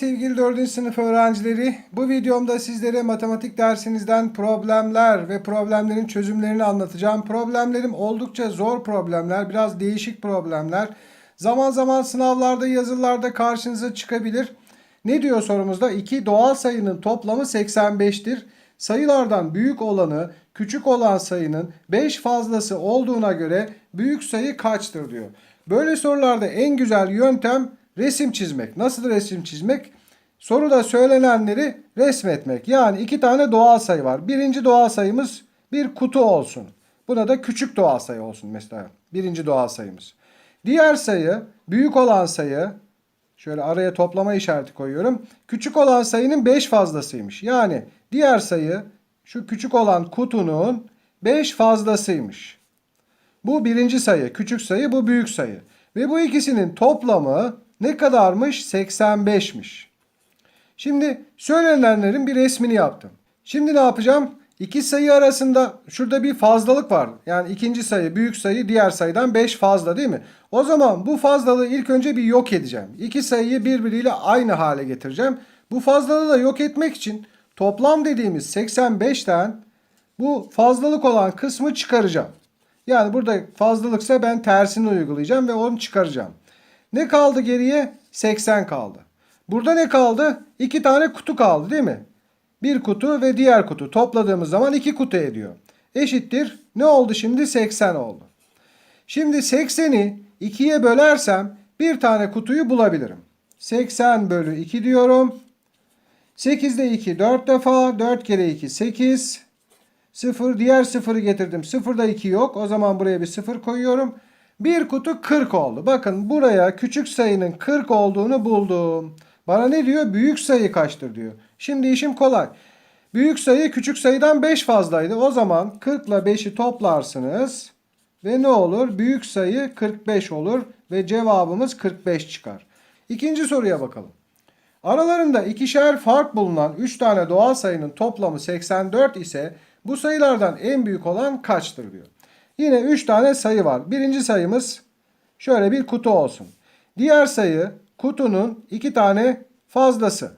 sevgili 4. sınıf öğrencileri. Bu videomda sizlere matematik dersinizden problemler ve problemlerin çözümlerini anlatacağım. Problemlerim oldukça zor problemler, biraz değişik problemler. Zaman zaman sınavlarda, yazılarda karşınıza çıkabilir. Ne diyor sorumuzda? İki doğal sayının toplamı 85'tir. Sayılardan büyük olanı küçük olan sayının 5 fazlası olduğuna göre büyük sayı kaçtır diyor. Böyle sorularda en güzel yöntem resim çizmek. Nasıl resim çizmek? Soruda söylenenleri resmetmek. Yani iki tane doğal sayı var. Birinci doğal sayımız bir kutu olsun. Buna da küçük doğal sayı olsun mesela. Birinci doğal sayımız. Diğer sayı büyük olan sayı Şöyle araya toplama işareti koyuyorum. Küçük olan sayının 5 fazlasıymış. Yani diğer sayı şu küçük olan kutunun 5 fazlasıymış. Bu birinci sayı, küçük sayı, bu büyük sayı. Ve bu ikisinin toplamı ne kadarmış? 85'miş. Şimdi söylenenlerin bir resmini yaptım. Şimdi ne yapacağım? İki sayı arasında şurada bir fazlalık var. Yani ikinci sayı büyük sayı diğer sayıdan 5 fazla değil mi? O zaman bu fazlalığı ilk önce bir yok edeceğim. İki sayıyı birbiriyle aynı hale getireceğim. Bu fazlalığı da yok etmek için toplam dediğimiz 85'ten bu fazlalık olan kısmı çıkaracağım. Yani burada fazlalıksa ben tersini uygulayacağım ve onu çıkaracağım. Ne kaldı geriye? 80 kaldı. Burada ne kaldı? İki tane kutu kaldı değil mi? Bir kutu ve diğer kutu topladığımız zaman iki kutu ediyor. Eşittir. Ne oldu şimdi? 80 oldu. Şimdi 80'i 2'ye bölersem bir tane kutuyu bulabilirim. 80 bölü 2 diyorum. 8'de 2 4 defa. 4 kere 2 8. 0 diğer 0'ı getirdim. 0'da 2 yok. O zaman buraya bir 0 koyuyorum. Bir kutu 40 oldu. Bakın buraya küçük sayının 40 olduğunu buldum. Bana ne diyor? Büyük sayı kaçtır diyor. Şimdi işim kolay. Büyük sayı küçük sayıdan 5 fazlaydı. O zaman 40 ile 5'i toplarsınız. Ve ne olur? Büyük sayı 45 olur. Ve cevabımız 45 çıkar. İkinci soruya bakalım. Aralarında ikişer fark bulunan 3 tane doğal sayının toplamı 84 ise bu sayılardan en büyük olan kaçtır diyor. Yine 3 tane sayı var. Birinci sayımız şöyle bir kutu olsun. Diğer sayı kutunun 2 tane fazlası.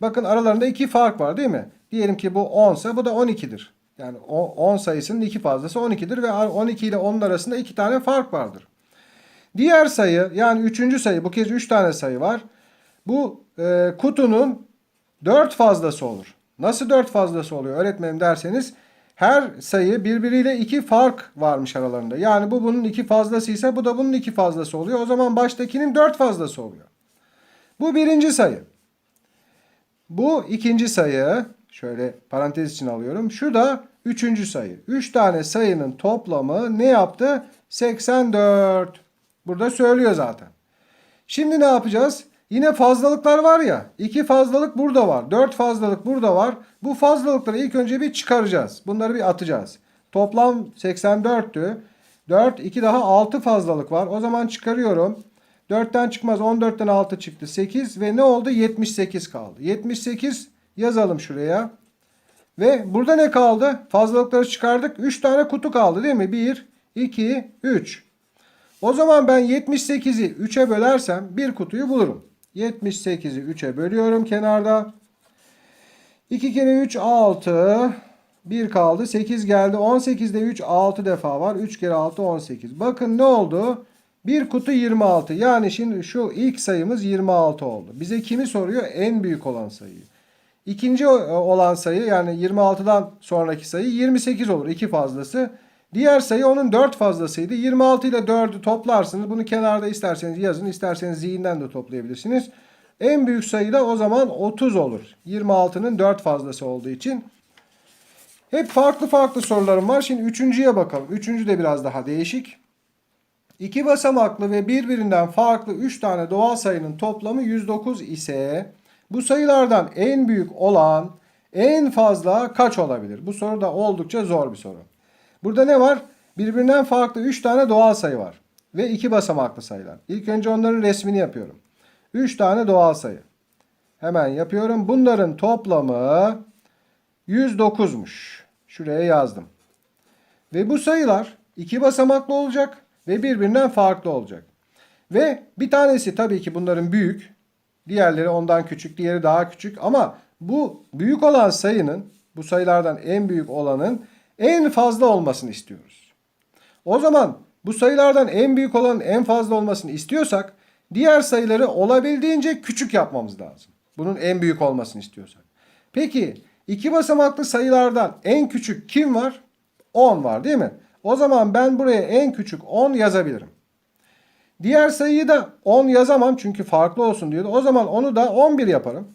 Bakın aralarında 2 fark var değil mi? Diyelim ki bu 10 ise bu da 12'dir. Yani 10 sayısının 2 fazlası 12'dir ve 12 ile 10'un arasında 2 tane fark vardır. Diğer sayı yani üçüncü sayı bu kez 3 tane sayı var. Bu e, kutunun 4 fazlası olur. Nasıl 4 fazlası oluyor öğretmenim derseniz her sayı birbiriyle 2 fark varmış aralarında. Yani bu bunun 2 fazlasıysa bu da bunun 2 fazlası oluyor. O zaman baştakinin 4 fazlası oluyor. Bu birinci sayı. Bu ikinci sayı. Şöyle parantez için alıyorum. Şu da üçüncü sayı. 3 tane sayının toplamı ne yaptı? 84. Burada söylüyor zaten. Şimdi ne yapacağız? Yine fazlalıklar var ya. 2 fazlalık burada var. 4 fazlalık burada var. Bu fazlalıkları ilk önce bir çıkaracağız. Bunları bir atacağız. Toplam 84'tü. 4, 2 daha 6 fazlalık var. O zaman çıkarıyorum. 4'ten çıkmaz. 14'ten 6 çıktı. 8 ve ne oldu? 78 kaldı. 78 yazalım şuraya. Ve burada ne kaldı? Fazlalıkları çıkardık. 3 tane kutu kaldı değil mi? 1, 2, 3. O zaman ben 78'i 3'e bölersem bir kutuyu bulurum. 78'i 3'e bölüyorum kenarda. 2 kere 3 6. 1 kaldı. 8 geldi. 18'de 3 6 defa var. 3 kere 6 18. Bakın ne oldu? Bir kutu 26. Yani şimdi şu ilk sayımız 26 oldu. Bize kimi soruyor? En büyük olan sayıyı. İkinci olan sayı yani 26'dan sonraki sayı 28 olur. 2 fazlası. Diğer sayı onun 4 fazlasıydı. 26 ile 4'ü toplarsınız. Bunu kenarda isterseniz yazın, isterseniz zihinden de toplayabilirsiniz. En büyük sayı da o zaman 30 olur. 26'nın 4 fazlası olduğu için. Hep farklı farklı sorularım var. Şimdi üçüncüye bakalım. Üçüncü de biraz daha değişik. İki basamaklı ve birbirinden farklı 3 tane doğal sayının toplamı 109 ise bu sayılardan en büyük olan en fazla kaç olabilir? Bu soru da oldukça zor bir soru. Burada ne var? Birbirinden farklı 3 tane doğal sayı var. Ve 2 basamaklı sayılar. İlk önce onların resmini yapıyorum. 3 tane doğal sayı. Hemen yapıyorum. Bunların toplamı 109'muş. Şuraya yazdım. Ve bu sayılar 2 basamaklı olacak ve birbirinden farklı olacak. Ve bir tanesi tabii ki bunların büyük. Diğerleri ondan küçük, diğeri daha küçük ama bu büyük olan sayının, bu sayılardan en büyük olanın en fazla olmasını istiyoruz. O zaman bu sayılardan en büyük olanın en fazla olmasını istiyorsak diğer sayıları olabildiğince küçük yapmamız lazım. Bunun en büyük olmasını istiyorsak. Peki iki basamaklı sayılardan en küçük kim var? 10 var değil mi? O zaman ben buraya en küçük 10 yazabilirim. Diğer sayıyı da 10 yazamam çünkü farklı olsun diyordu. O zaman onu da 11 yaparım.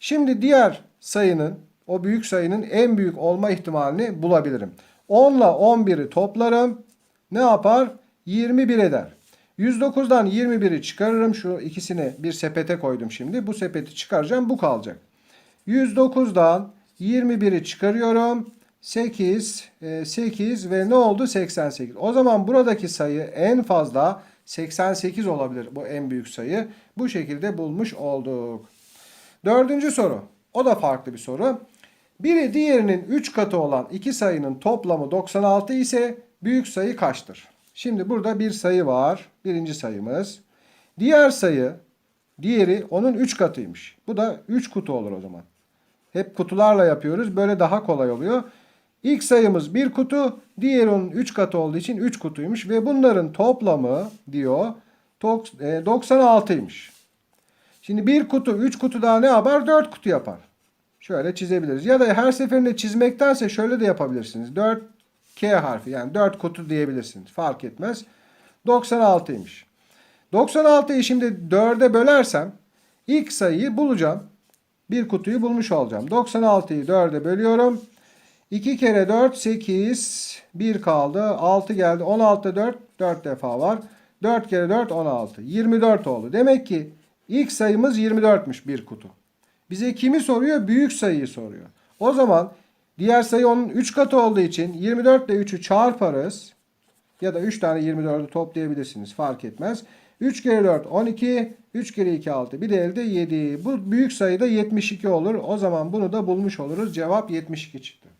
Şimdi diğer sayının, o büyük sayının en büyük olma ihtimalini bulabilirim. 10 ile 11'i toplarım. Ne yapar? 21 eder. 109'dan 21'i çıkarırım. Şu ikisini bir sepete koydum şimdi. Bu sepeti çıkaracağım. Bu kalacak. 109'dan 21'i çıkarıyorum. 8, 8 ve ne oldu? 88. O zaman buradaki sayı en fazla 88 olabilir. Bu en büyük sayı. Bu şekilde bulmuş olduk. Dördüncü soru. O da farklı bir soru. Biri diğerinin 3 katı olan iki sayının toplamı 96 ise büyük sayı kaçtır? Şimdi burada bir sayı var. Birinci sayımız. Diğer sayı, diğeri onun 3 katıymış. Bu da 3 kutu olur o zaman. Hep kutularla yapıyoruz. Böyle daha kolay oluyor. İlk sayımız bir kutu, diğeri onun 3 katı olduğu için 3 kutuymuş ve bunların toplamı diyor 96'ymış. Şimdi bir kutu 3 kutu daha ne yapar? 4 kutu yapar. Şöyle çizebiliriz. Ya da her seferinde çizmektense şöyle de yapabilirsiniz. 4 K harfi yani 4 kutu diyebilirsiniz. Fark etmez. 96'ymış. 96'yı şimdi 4'e bölersem ilk sayıyı bulacağım. Bir kutuyu bulmuş olacağım. 96'yı 4'e bölüyorum. 2 kere 4 8 1 kaldı. 6 geldi. 16'da 4 4 defa var. 4 kere 4 16. 24 oldu. Demek ki ilk sayımız 24'müş bir kutu. Bize kimi soruyor? Büyük sayıyı soruyor. O zaman diğer sayı onun 3 katı olduğu için 24 ile 3'ü çarparız. Ya da 3 tane 24'ü toplayabilirsiniz. Fark etmez. 3 kere 4 12. 3 kere 2 6. Bir de elde 7. Bu büyük sayıda 72 olur. O zaman bunu da bulmuş oluruz. Cevap 72 çıktı.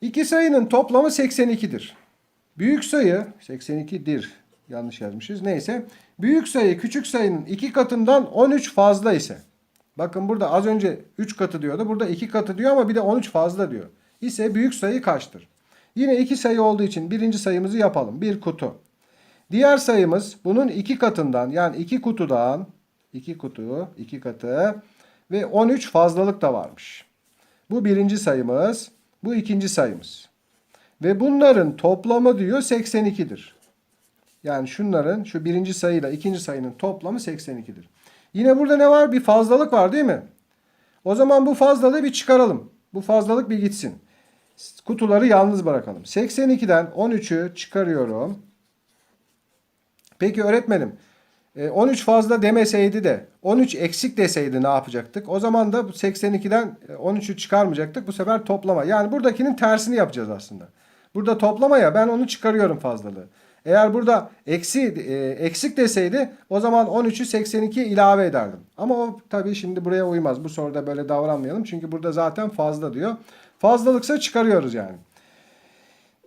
İki sayının toplamı 82'dir. Büyük sayı 82'dir. Yanlış yazmışız. Neyse. Büyük sayı küçük sayının 2 katından 13 fazla ise. Bakın burada az önce 3 katı diyordu. Burada 2 katı diyor ama bir de 13 fazla diyor. İse büyük sayı kaçtır? Yine iki sayı olduğu için birinci sayımızı yapalım. Bir kutu. Diğer sayımız bunun iki katından yani iki kutudan iki kutu iki katı ve 13 fazlalık da varmış. Bu birinci sayımız. Bu ikinci sayımız. Ve bunların toplamı diyor 82'dir. Yani şunların şu birinci sayıyla ikinci sayının toplamı 82'dir. Yine burada ne var? Bir fazlalık var değil mi? O zaman bu fazlalığı bir çıkaralım. Bu fazlalık bir gitsin. Kutuları yalnız bırakalım. 82'den 13'ü çıkarıyorum. Peki öğretmenim 13 fazla demeseydi de 13 eksik deseydi ne yapacaktık? O zaman da 82'den 13'ü çıkarmayacaktık. Bu sefer toplama. Yani buradakinin tersini yapacağız aslında. Burada toplama ya ben onu çıkarıyorum fazlalığı. Eğer burada eksi e, eksik deseydi o zaman 13'ü 82'ye ilave ederdim. Ama o tabii şimdi buraya uymaz. Bu soruda böyle davranmayalım. Çünkü burada zaten fazla diyor. Fazlalıksa çıkarıyoruz yani.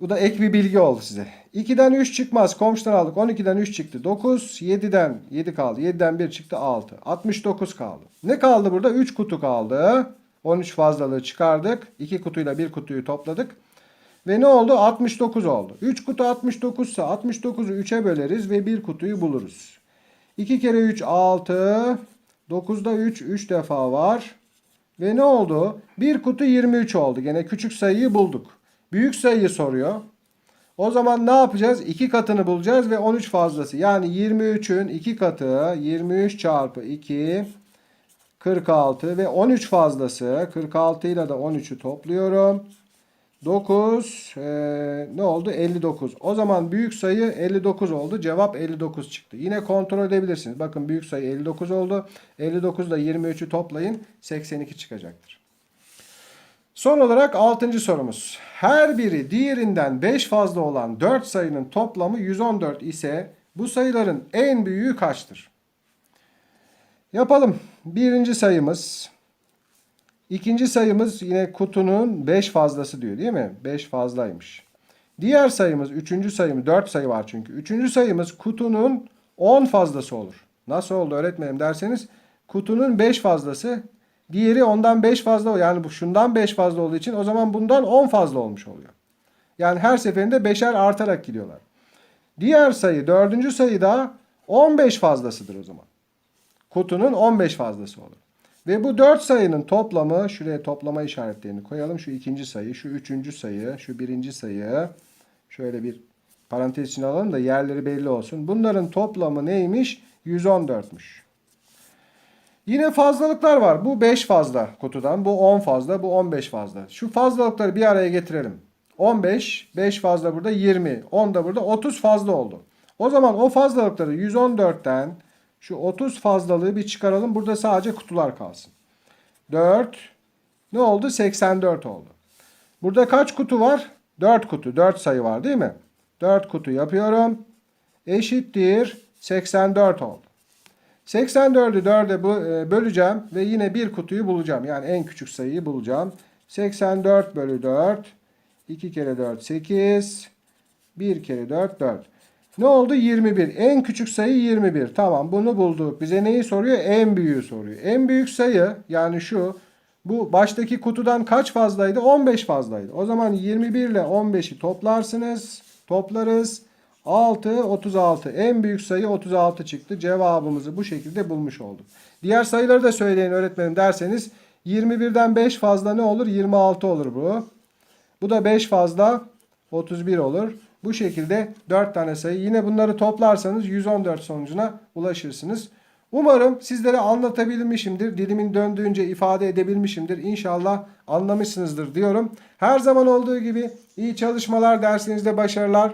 Bu da ek bir bilgi oldu size. 2'den 3 çıkmaz. Komşudan aldık. 12'den 3 çıktı. 9. 7'den 7 kaldı. 7'den 1 çıktı. 6. 69 kaldı. Ne kaldı burada? 3 kutu kaldı. 13 fazlalığı çıkardık. 2 kutuyla 1 kutuyu topladık. Ve ne oldu? 69 oldu. 3 kutu 69 ise 69'u 3'e böleriz ve 1 kutuyu buluruz. 2 kere 3 6. 9'da 3 3 defa var. Ve ne oldu? 1 kutu 23 oldu. Gene küçük sayıyı bulduk. Büyük sayıyı soruyor. O zaman ne yapacağız? 2 katını bulacağız ve 13 fazlası. Yani 23'ün 2 katı 23 çarpı 2 46 ve 13 fazlası. 46 ile de 13'ü topluyorum. 9 e, ne oldu? 59. O zaman büyük sayı 59 oldu. Cevap 59 çıktı. Yine kontrol edebilirsiniz. Bakın büyük sayı 59 oldu. 59 ile 23'ü toplayın. 82 çıkacaktır. Son olarak 6. sorumuz. Her biri diğerinden 5 fazla olan 4 sayının toplamı 114 ise bu sayıların en büyüğü kaçtır? Yapalım. Birinci sayımız. İkinci sayımız yine kutunun 5 fazlası diyor değil mi? 5 fazlaymış. Diğer sayımız, üçüncü sayımız, 4 sayı var çünkü. Üçüncü sayımız kutunun 10 fazlası olur. Nasıl oldu öğretmenim derseniz kutunun 5 fazlası. Diğeri ondan 5 fazla yani bu şundan 5 fazla olduğu için o zaman bundan 10 fazla olmuş oluyor. Yani her seferinde beşer artarak gidiyorlar. Diğer sayı dördüncü sayı da 15 fazlasıdır o zaman. Kutunun 15 fazlası olur. Ve bu 4 sayının toplamı şuraya toplama işaretlerini koyalım. Şu ikinci sayı, şu üçüncü sayı, şu birinci sayı. Şöyle bir parantez içine alalım da yerleri belli olsun. Bunların toplamı neymiş? 114'müş. Yine fazlalıklar var. Bu 5 fazla kutudan. Bu 10 fazla. Bu 15 fazla. Şu fazlalıkları bir araya getirelim. 15, 5 fazla burada 20. 10 da burada 30 fazla oldu. O zaman o fazlalıkları 114'ten şu 30 fazlalığı bir çıkaralım. Burada sadece kutular kalsın. 4 ne oldu? 84 oldu. Burada kaç kutu var? 4 kutu. 4 sayı var değil mi? 4 kutu yapıyorum. Eşittir 84 oldu. 84'ü 4'e bö- e, böleceğim ve yine bir kutuyu bulacağım. Yani en küçük sayıyı bulacağım. 84 bölü 4. 2 kere 4 8. 1 kere 4 4. Ne oldu? 21. En küçük sayı 21. Tamam bunu bulduk. Bize neyi soruyor? En büyüğü soruyor. En büyük sayı yani şu. Bu baştaki kutudan kaç fazlaydı? 15 fazlaydı. O zaman 21 ile 15'i toplarsınız. Toplarız. 6, 36. En büyük sayı 36 çıktı. Cevabımızı bu şekilde bulmuş olduk. Diğer sayıları da söyleyin öğretmenim derseniz 21'den 5 fazla ne olur? 26 olur bu. Bu da 5 fazla 31 olur. Bu şekilde 4 tane sayı. Yine bunları toplarsanız 114 sonucuna ulaşırsınız. Umarım sizlere anlatabilmişimdir. Dilimin döndüğünce ifade edebilmişimdir. İnşallah anlamışsınızdır diyorum. Her zaman olduğu gibi iyi çalışmalar dersinizde başarılar.